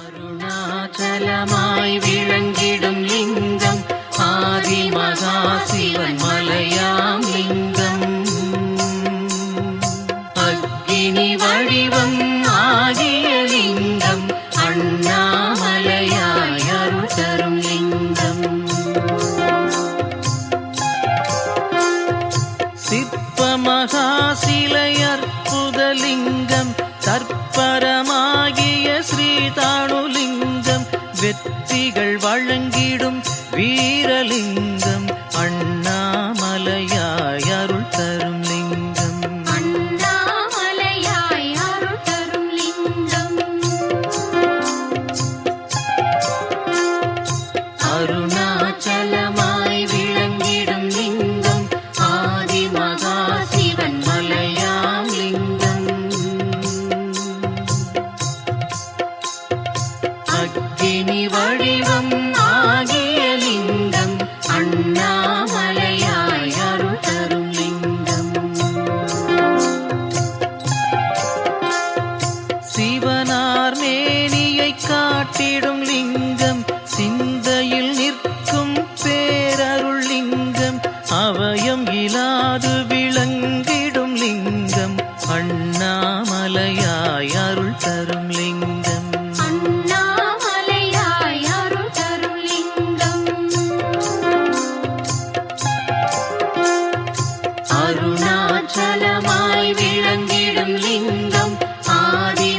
அருணாச்சலமாய் விளங்கிடும் லிங்கம் ஆதி மகா சிவன் மலையாம் லிங்கம். அக்னி வடிவம் ஆகிய லிங்கம் அண்ணாமலையாய் அருள் தரும் லிங்கம். சிற்ப மகா சிலை வெற்றிகள் வழங்கிடும் வீரலிங்கம் காட்டிடும் லிங்கம் சிந்தையில் நிற்கும் பேரருள் லிங்கம் அவயம் இலாது விளங்கிடும் லிங்கம் அண்ணாமலையா ஆதாரமாய் விளங்கிடும் லிங்கம். ஆதி